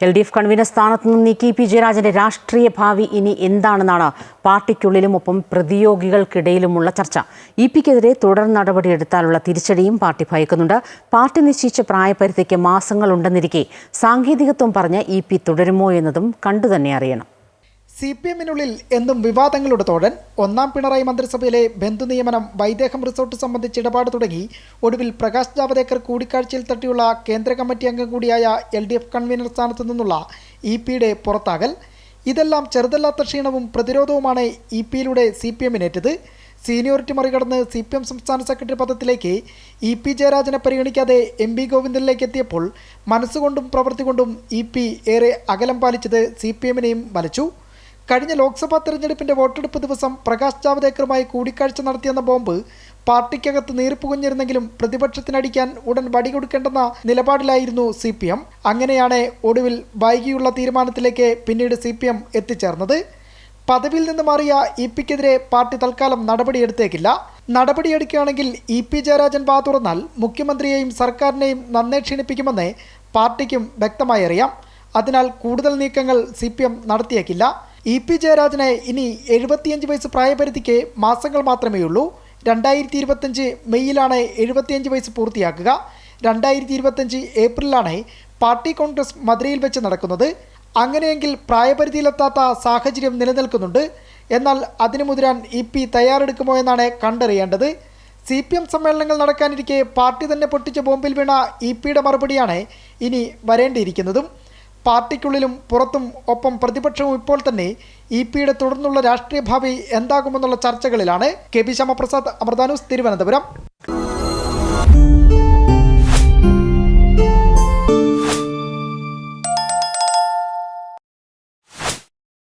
L D F convener സ്ഥാനത്ത് നിന്ന് നീക്കി പി ജയരാജന്റെ രാഷ്ട്രീയ ഭാവി ഇനി എന്താണെന്നാണ് പാർട്ടിക്കുള്ളിലും ഒപ്പം പ്രതിയോഗികൾക്കിടയിലുമുള്ള ചർച്ച. ഇ പിക്കെതിരെ തുടർ നടപടിയെടുത്താലുള്ള തിരിച്ചടിയും പാർട്ടി ഭയക്കുന്നുണ്ട്. പാർട്ടി നിശ്ചയിച്ച പ്രായപരിധിക്ക് മാസങ്ങളുണ്ടെന്നിരിക്കെ സാങ്കേതികത്വം പറഞ്ഞ് ഇ പി തുടരുമോ എന്നതും കണ്ടുതന്നെ അറിയണം. സി പി എമ്മിനുള്ളിൽ എന്നും വിവാദങ്ങളുടെ തോഴൻ. ഒന്നാം പിണറായി മന്ത്രിസഭയിലെ ബന്ധു നിയമനം വൈദേഹം റിസോർട്ട് സംബന്ധിച്ച് ഇടപാട് തുടങ്ങി. ഒടുവിൽ പ്രകാശ് ജാവദേക്കർ കൂടിക്കാഴ്ചയിൽ തട്ടിയുള്ള കേന്ദ്ര കമ്മിറ്റി അംഗം കൂടിയായ എൽ ഡി എഫ് കൺവീനർ സ്ഥാനത്തു നിന്നുള്ള ഇ പിയുടെ പുറത്താകൽ. ഇതെല്ലാം ചെറുതല്ലാത്ത ക്ഷീണവും പ്രതിരോധവുമാണ് ഇ പിയിലൂടെ സി പി എമ്മിനേറ്റത് സീനിയോറിറ്റി മറികടന്ന് സി പി എം സംസ്ഥാന സെക്രട്ടറി പദത്തിലേക്ക് ഇ പി ജയരാജനെ പരിഗണിക്കാതെ എം പി ഗോവിന്ദനിലേക്ക് എത്തിയപ്പോൾ മനസ്സുകൊണ്ടും പ്രവൃത്തി കൊണ്ടും ഇ പി ഏറെ അകലം പാലിച്ചത് സി പി എമ്മിനെയും വലച്ചു. കഴിഞ്ഞ ലോക്സഭാ തെരഞ്ഞെടുപ്പിന്റെ വോട്ടെടുപ്പ് ദിവസം പ്രകാശ് ജാവദേക്കറുമായി കൂടിക്കാഴ്ച നടത്തിയെന്ന ബോംബ് പാർട്ടിക്കകത്ത് നീറിപ്പുകഞ്ഞിരുന്നെങ്കിലും പ്രതിപക്ഷത്തിനടിക്കാൻ ഉടൻ വടി കൊടുക്കേണ്ടെന്ന നിലപാടിലായിരുന്നു സി പി എം അങ്ങനെയാണ് ഒടുവിൽ വൈകിയുള്ള തീരുമാനത്തിലേക്ക് പിന്നീട് സി പി എം എത്തിച്ചേർന്നത്. പദവിയിൽ നിന്ന് മാറിയ ഇ പിക്കെതിരെ പാർട്ടി തൽക്കാലം നടപടിയെടുത്തേക്കില്ല. നടപടിയെടുക്കുകയാണെങ്കിൽ ഇ പി ജയരാജൻ വാ തുറന്നാൽ മുഖ്യമന്ത്രിയെയും സർക്കാരിനെയും നന്നേ ക്ഷീണിപ്പിക്കുമെന്ന് പാർട്ടിക്കും വ്യക്തമായി അറിയാം. അതിനാൽ കൂടുതൽ നീക്കങ്ങൾ സി പി എം നടത്തിയേക്കില്ല. ഇ പി ജയരാജന് ഇനി എഴുപത്തിയഞ്ച് വയസ്സ് പ്രായപരിധിക്ക് മാസങ്ങൾ മാത്രമേ ഉള്ളൂ രണ്ടായിരത്തി ഇരുപത്തഞ്ച് മെയ്യിലാണ് എഴുപത്തിയഞ്ച് വയസ്സ് പൂർത്തിയാക്കുക. രണ്ടായിരത്തി ഇരുപത്തഞ്ച് ഏപ്രിലാണ് പാർട്ടി കോൺഗ്രസ് മധുരയിൽ വെച്ച് നടക്കുന്നത്. അങ്ങനെയെങ്കിൽ പ്രായപരിധിയിലെത്താത്ത സാഹചര്യം നിലനിൽക്കുന്നുണ്ട്. എന്നാൽ അതിനു മുതിരാൻ ഇ പി തയ്യാറെടുക്കുമോ എന്നാണ് കണ്ടറിയേണ്ടത്. സി പി എം സമ്മേളനങ്ങൾ നടക്കാനിരിക്കെ പാർട്ടി തന്നെ പൊട്ടിച്ച ബോംബിൽ വീണ ഇ പിയുടെ മറുപടിയാണ് ഇനി വരേണ്ടിയിരിക്കുന്നതും. പാർട്ടിക്കുള്ളിലും പുറത്തും ഒപ്പം പ്രതിപക്ഷവും ഇപ്പോൾ തന്നെ ഇ പിയുടെ തുടർന്നുള്ള രാഷ്ട്രീയ ഭാവി എന്താകുമെന്നുള്ള ചർച്ചകളിലാണ് കെ പി ശ്യാമപ്രസാദ് അമൃതാനൂസ് തിരുവനന്തപുരം.